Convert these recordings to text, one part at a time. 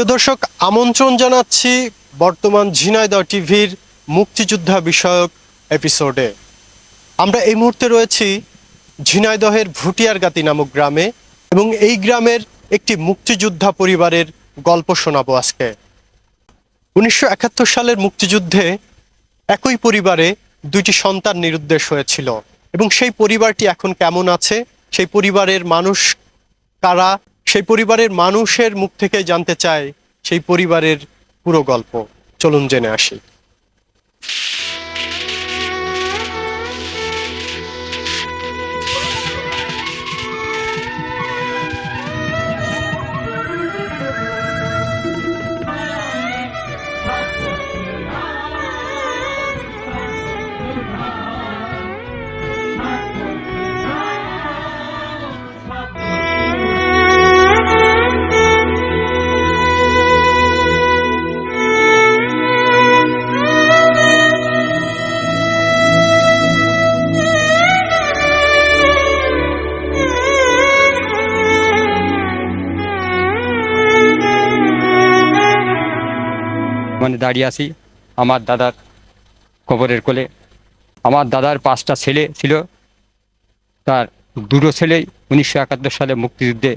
প্রিয় দর্শক, আমন্ত্রণ জানাচ্ছি বর্তমান ঝিনাইদহ টিভির মুক্তিযোদ্ধা বিষয়ক এপিসোডে। আমরা এই মুহূর্তে রয়েছি ঝিনাইদহের ভুটিয়ারগাতি নামক গ্রামে এবং এই গ্রামের একটি মুক্তিযোদ্ধা পরিবারের গল্প শোনাবো আজকে। উনিশশো একাত্তর সালের মুক্তিযুদ্ধে একই পরিবারে দুইটি সন্তান নিরুদ্দেশ হয়েছিল এবং সেই পরিবারটি এখন কেমন আছে? সেই পরিবারের মানুষ কারা? সেই পরিবারের মানুষের মুখ থেকে জানতে চায় সেই পরিবারের পুরো গল্প। চলুন জেনে আসি। মানে দাঁড়িয়ে আছি আমার দাদার কবরের কোলে। আমার দাদার পাঁচটা ছেলে ছিল। তার দুটো ছেলেই উনিশশো একাত্তর সালে মুক্তিযুদ্ধে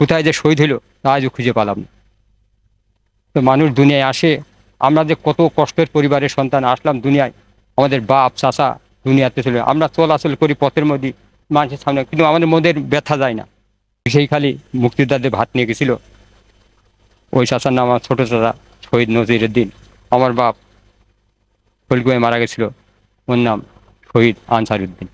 কোথায় যে শহীদ হলো আজও খুঁজে পেলাম তো মানুষ দুনিয়ায় আসে, আমরা যে কত কষ্টের পরিবারের সন্তান, আসলাম দুনিয়ায়। আমাদের বাপ চাষা দুনিয়াতে চলে আমরা চলাচল করি পথের মধ্যে, মানুষের সামনে, কিন্তু আমাদের মধ্যে ব্যথা যায় না। সেই খালি মুক্তিযোদ্ধাদের ভাত নিয়ে গেছিল। ওই চাষার নাম আমার ছোটো চাষা শহীদ নজির উদ্দিন আমার বাপ কলকুয়ায় মারা গেছিল। ওর নাম শহীদ আনসার উদ্দিন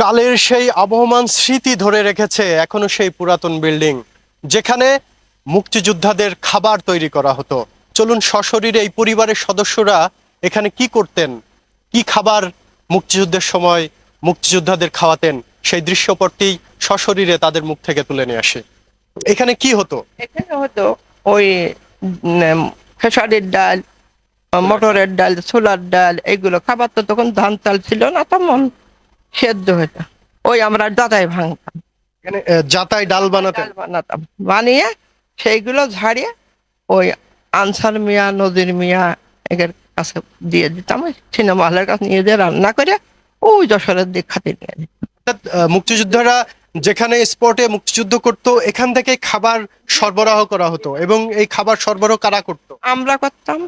কালের সেই আবহমান স্মৃতি ধরে রেখেছে এখনও সেই পুরাতন বিল্ডিং, যেখানে মুক্তিযোদ্ধাদের খাবার তৈরি করা হতো। চলুন সশরীরে এই পরিবারের সদস্যরা এখানে কি করতেন কি খাবার মুক্তিযুদ্ধের সময় মুক্তিযোদ্ধাদের খাওয়াতেন সেই দৃশ্যপটটি সশরীরে তাদের মুখ থেকে তুলে নিয়ে আসে। এখানে কি হতো? এখানে হতো ওই খেসারির ডাল মটরের ডাল ছোলার ডাল এগুলো খাবার তো তখন ধান চাল ছিল না তেমন সেদ্ধ হতো ওই আমরা দাদাই ভাঙতাম। জাতায় ডাল বানাতেন? ডাল বানাতাম। বানিয়ে সেইগুলো ঝাড়িয়ে ওই আনসার মিয়া নদীর মিয়া এদের কাছে দিয়ে দিতাম ওই সিনেমা হলের কাছে নিয়ে দিয়ে রান্না করে ওই যশোরের দিক খাতে নিয়ে। অর্থাৎ, মুক্তিযোদ্ধারা যেখানে স্পটে মুক্তিযুদ্ধ করত এখান থেকে খাবার সরবরাহ করা হতো। এবং এই খাবার সরবরাহ কারা করতো? আমরা করতাম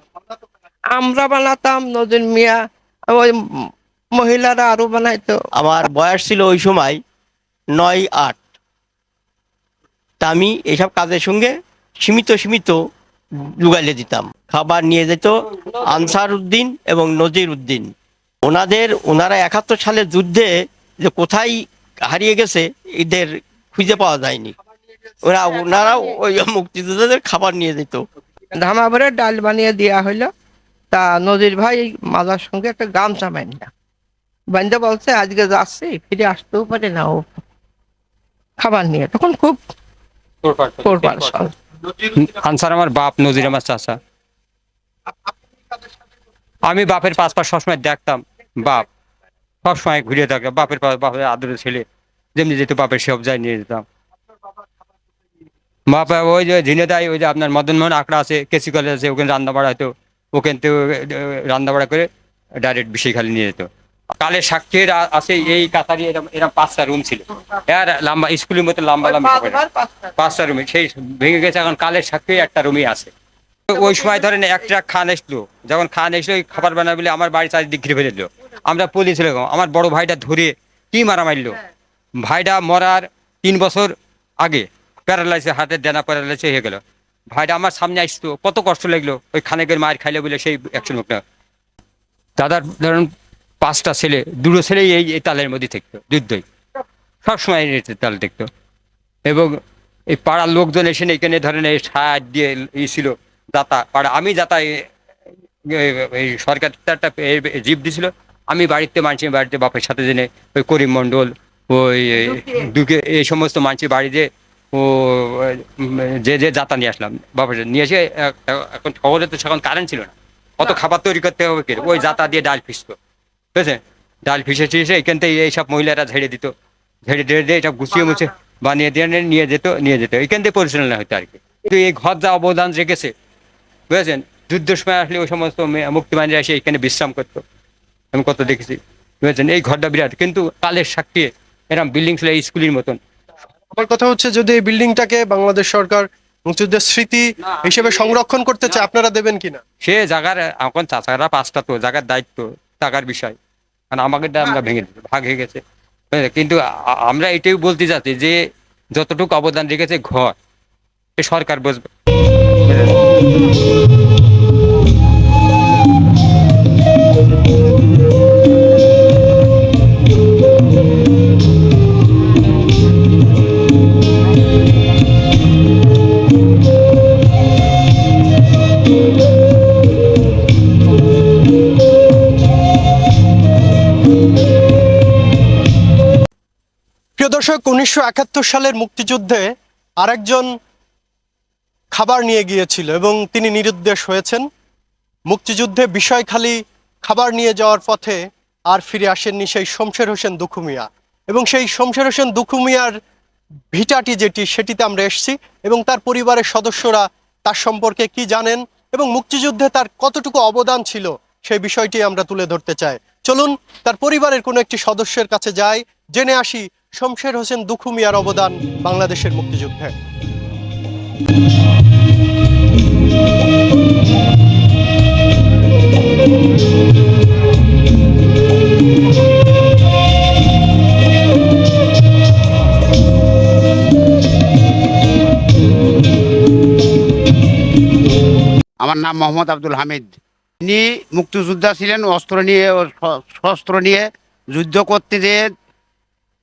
আমরা বানাতাম নদীর মিয়া ওই মহিলারা আরও বানাইতো। আমার বয়স ছিল ওই সময় নয় আট। তা আমি এইসব কাজের সঙ্গে সীমিত সীমিত লুগাইলে দিতাম। খাবার নিয়ে যেত আনসার উদ্দিন এবং নজির উদ্দিন ওনাদের, ওনারা একাত্তর সালের যুদ্ধে যে কোথায় হারিয়ে গেছে, এদের খুঁজে পাওয়া যায়নি। ওরা ওনারা ওই মুক্তিযোদ্ধাদের খাবার নিয়ে যেত। ধামা ভরে ডাল বানিয়ে দেওয়া হইল। তা নদীর ভাই মাজার সঙ্গে একটা গামছা বান্ধা বান্ধা বলছে, আজকে যাচ্ছি, ফিরে আসতেও পারে না, ও খাবার নিয়ে। তখন খুব আনসার আমার বাপ নজির আমার চাষা আমি বাপের পাশ পাশ সবসময় দেখতাম বাপ। সবসময় ঘুরে থাকতাম বাপের পাশ বাপের আদরের ছেলে। যেমনি যেত বাপের সব যায় নিয়ে যেতাম। বাপা ওই যে ঝিনে দেয় ওই যে আপনার মদন মোহন আঁকড়া আছে কেসি কলেজ আছে ওখানে রান্না বাড়া হতো। ওখান থেকে রান্না বাড়া করে ডাইরেক্ট বিষয় খালি নিয়ে যেত। কালের সাক্ষীর আছে এই কাতারি এরকম এরকম পাঁচটা রুম ছিল। আর লম্বা স্কুলের মতো লম্বা লম্বা। পাঁচটা। রুমে সেই ভেঙে গেছে এখন কালের সাক্ষী একটা রুমই আছে। ওই সময় ধরেন এক ট্রাক খান এসলো যখন খান এসলো ওই খাবার বানাবে বলে আমার বাড়ি চারিদিক ঘিরে ফেলে দিল আমরা পুলিশ এরকম আমার বড় ভাইটা ধরে কি মারা মারলো? ভাইটা মরার তিন বছর আগে প্যারালাইসে হাতে দেনা প্যারালাইসে হয়ে গেল। ভাইটা আমার সামনে আসতো কত কষ্ট লাগল ওই খানেকের মায়ের খাইলে বলে সেই একশো মুখটা দাদার ধরুন পাঁচটা ছেলে দুটো ছেলেই এই এই তালের মধ্যে থাকতো যুদ্ধই। সবসময় তাল দেখতো এবং এই পাড়ার লোকজন এসে এখানে ধরেন এই সার দিয়ে ই ছিল যাতা পাড়া আমি যাতা এই সরকার একটা জিপ দিছিল। আমি বাড়িতে মানুষের বাড়িতে বাপের সাথে জেনে ওই করিম মণ্ডল ওই দুকে এই সমস্ত মানুষের বাড়িতে ও যে যে যাতা নিয়ে আসলাম বাবা নিয়ে এসে এখন শহরে তো সেখন কারেন্ট ছিল না। কত খাবার তৈরি করতে হবে কি? ওই যাতা দিয়ে ডাল ফিসতো বুঝেছে? ডাল ফিসে টিসে এখান থেকে এইসব মহিলারা ঝেড়ে দিত। ঝেড়ে ঝেড়ে দিয়ে সব গুছিয়ে মুছে বানিয়ে দিয়ে নিয়ে যেত নিয়ে যেত। এখান থেকে পরিচালনা হতো আর কি। কিন্তু এই ঘর যা অবদান রেখেছে বুঝেছেন? যুদ্ধের সময় আসলে ওই সমস্ত মুক্তিবাহিনীরা এসে এখানে বিশ্রাম করতো। আমি কত দেখেছি বুঝেছেন? এই ঘরটা বিরাট। কিন্তু কালের সাক্ষী এরকম বিল্ডিং ছিল এই স্কুলের মতন। আমার কথা হচ্ছে যদি এই বিল্ডিংটাকে বাংলাদেশ সরকার মুক্তিযুদ্ধের স্মৃতি হিসেবে সংরক্ষণ করতে চায় আপনারা দেবেন কিনা? সে জায়গার এখন চাচারা পাঁচটা তো জায়গার দায়িত্ব। টাকার বিষয়। কারণ আমাকে আমরা ভেঙে ভাগ হয়ে গেছে। বুঝলে? কিন্তু আমরা এটাই বলতে চাচ্ছি যে যতটুকু অবদান রেখেছে ঘর সরকার বসবে। দর্শক, উনিশশো একাত্তর সালের মুক্তিযুদ্ধে আরেকজন খাবার নিয়ে গিয়েছিল এবং তিনি নিরুদ্দেশ হয়েছেন। মুক্তিযুদ্ধে বিষয়খালী খাবার নিয়ে যাওয়ার পথে আর ফিরে আসেননি সেই শমশের হোসেন দুখুমিয়া। এবং সেই শমশের হোসেন দুখুমিয়ার ভিটাটি যেটি, সেটিতে আমরা এসেছি এবং তার পরিবারের সদস্যরা তার সম্পর্কে কি জানেন এবং মুক্তিযুদ্ধে তার কতটুকু অবদান ছিল সেই বিষয়টি আমরা তুলে ধরতে চাই। চলুন, তার পরিবারের কোনো একটি সদস্যের কাছে যাই জেনে আসি, শমশের হোসেন দুখুমিয়ার অবদান বাংলাদেশের মুক্তিযুদ্ধে। আমার নাম মোহাম্মদ আব্দুল হামিদ। ইনি মুক্তিযোদ্ধা ছিলেন, অস্ত্র নিয়ে শস্ত্র নিয়ে যুদ্ধ করতে যেয়ে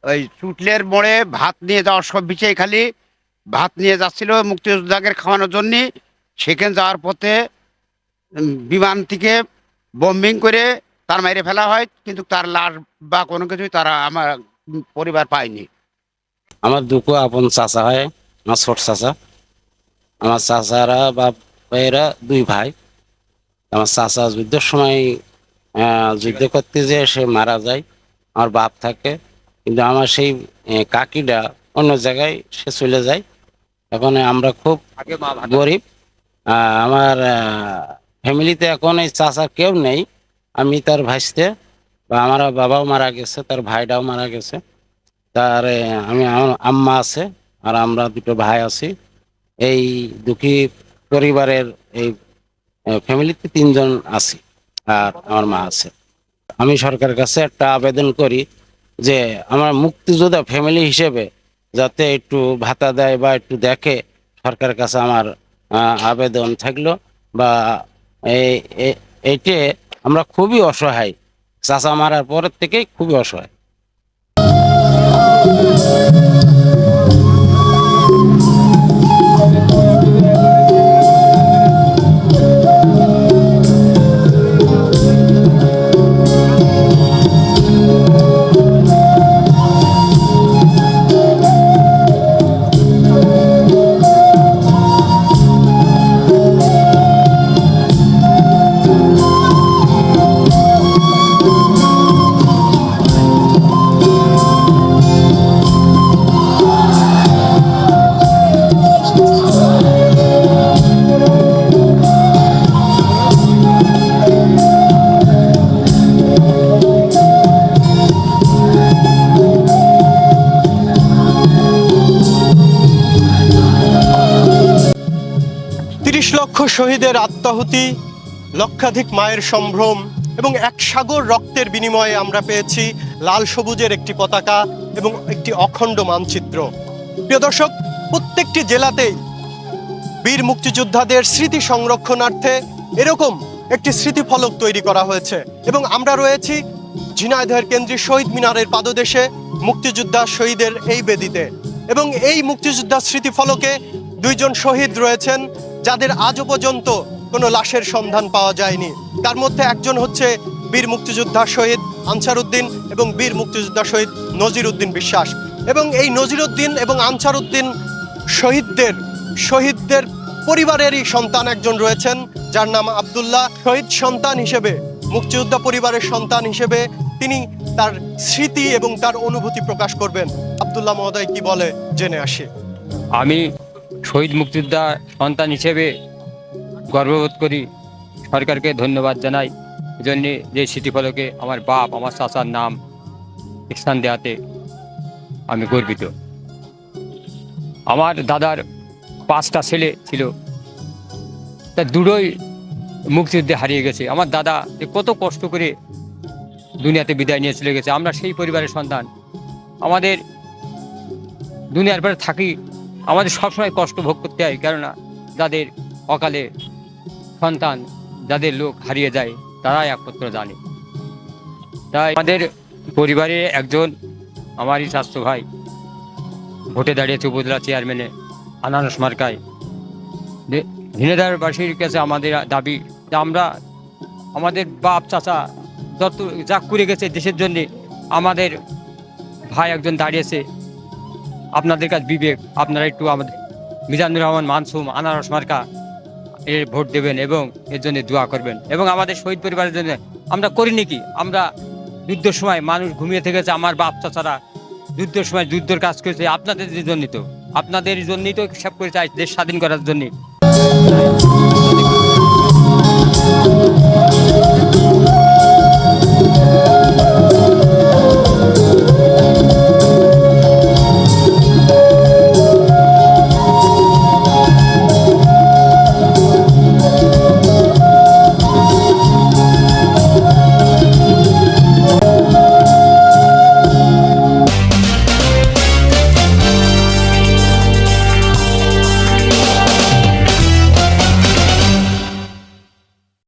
ওই চুটলের মোড়ে ভাত নিয়ে যাওয়ার সব বিছাই খালি। ভাত নিয়ে যাচ্ছিল মুক্তিযোদ্ধাকে খাওয়ানোর জন্য। সেখানে যাওয়ার পথে বিমান থেকে বম্বিং করে তার মেরে ফেলা হয়, কিন্তু তার লাশ বা কোনো কিছুই তারা আমার পরিবার পায়নি। আমার দুটো আপন চাচা হয়, আমার ছোট চাচা। আমার চাচারা বা ভাইয়েরা দুই ভাই। আমার চাচা যুদ্ধের সময় যুদ্ধ করতে যেয়ে সে মারা যায়, আমার বাপ থাকে। কিন্তু আমার সেই কাকিটা অন্য জায়গায় সে চলে যায়। এখন আমরা খুব গরিব। আমার ফ্যামিলিতে এখন এই চাচার কেউ নেই। আমি তার ভাইসতে। বা আমার বাবাও মারা গেছে তার ভাইটাও মারা গেছে। তার আমি আমার আম্মা আছে আর আমরা দুটো ভাই আছি। এই দুঃখী পরিবারের এই ফ্যামিলিতে তিনজন আছি আর আমার মা আছে। আমি সরকারের কাছে একটা আবেদন করি যে আমার মুক্তিযোদ্ধা ফ্যামিলি হিসেবে যাতে একটু ভাতা দেয় বা একটু দেখে সরকারের কাছে আমার আবেদন থাকল বা এইটে আমরা খুবই অসহায়। চাষা মারার পরের থেকেই খুবই অসহায়। শহীদের আত্মাহুতি, লক্ষাধিক মায়ের সম্ভ্রম এবং এক সাগর রক্তের বিনিময়ে আমরা পেয়েছি লাল সবুজের একটি পতাকা এবং একটি অখণ্ড মানচিত্র। প্রিয় দর্শক, প্রত্যেকটি জেলাতেই বীর মুক্তিযোদ্ধাদের স্মৃতি সংরক্ষণার্থে এরকম একটি স্মৃতিফলক তৈরি করা হয়েছে এবং আমরা রয়েছি ঝিনাইদহের কেন্দ্রীয় শহীদ মিনারের পাদদেশে মুক্তিযোদ্ধা শহীদের এই বেদিতে। এবং এই মুক্তিযোদ্ধা স্মৃতিফলকে দুইজন শহীদ রয়েছেন যাদের আজও পর্যন্ত কোনো লাশের সন্ধান পাওয়া যায়নি। তার মধ্যে একজন হচ্ছে বীর মুক্তিযোদ্ধা শহীদ আনসার উদ্দিন এবং বীর মুক্তিযোদ্ধা শহীদ নজির উদ্দিন বিশ্বাস। এবং এই নজির উদ্দিন এবং আনসার উদ্দিন শহীদদের শহীদদের পরিবারেরই সন্তান একজন রয়েছেন, যার নাম আব্দুল্লাহ। শহীদ সন্তান হিসেবে, মুক্তিযোদ্ধা পরিবারের সন্তান হিসেবে তিনি তার স্মৃতি এবং তার অনুভূতি প্রকাশ করবেন। আবদুল্লাহ মহোদয় কি বলে, জেনে আসি। আমি শহীদ মুক্তিযোদ্ধা সন্তান হিসেবে গর্ববোধ করি। সরকারকে ধন্যবাদ জানাই। এজন্যে যে স্মৃতিফলকে আমার বাপ, আমার চাচার নাম স্থান দেওয়াতে আমি গর্বিত। আমার দাদার পাঁচটা ছেলে ছিল। তা দুটোই মুক্তিযুদ্ধে হারিয়ে গেছে। আমার দাদা কত কষ্ট করে দুনিয়াতে বিদায় নিয়ে চলে গেছে। আমরা সেই পরিবারের সন্তান। আমাদের দুনিয়ার পরে থাকি আমাদের সবসময় কষ্ট ভোগ করতে হয়, কেননা যাদের অকালে সন্তান, যাদের লোক হারিয়ে যায়, তারাই একমাত্র জানে। তাই আমাদের পরিবারে একজন আমারই স্বাস্থ্য ভাই, ভোটে দাঁড়িয়েছে উপজেলা চেয়ারম্যানে, আনারস মার্কায়। ঝিনেদারবাসীর কাছে আমাদের দাবি যে আমরা আমাদের বাপ, চাচা যত যা করে গেছে দেশের জন্যে, আমাদের ভাই একজন দাঁড়িয়েছে আপনাদের কাছে বিবেক, আপনারা একটু আমাদের মিজানুর রহমান, মানসুম, আনারস মার্কা এর ভোট দেবেন এবং এর জন্য দোয়া করবেন। এবং আমাদের শহীদ পরিবারের জন্য আমরা করিনি কি? আমরা যুদ্ধের সময় মানুষ ঘুমিয়ে থেকেছে, আমার বাপ চাচারা যুদ্ধের সময় যুদ্ধের কাজ করেছে, আপনাদের জন্য তো। আপনাদের জন্যই তো সব করেছে আজ দেশ স্বাধীন করার জন্য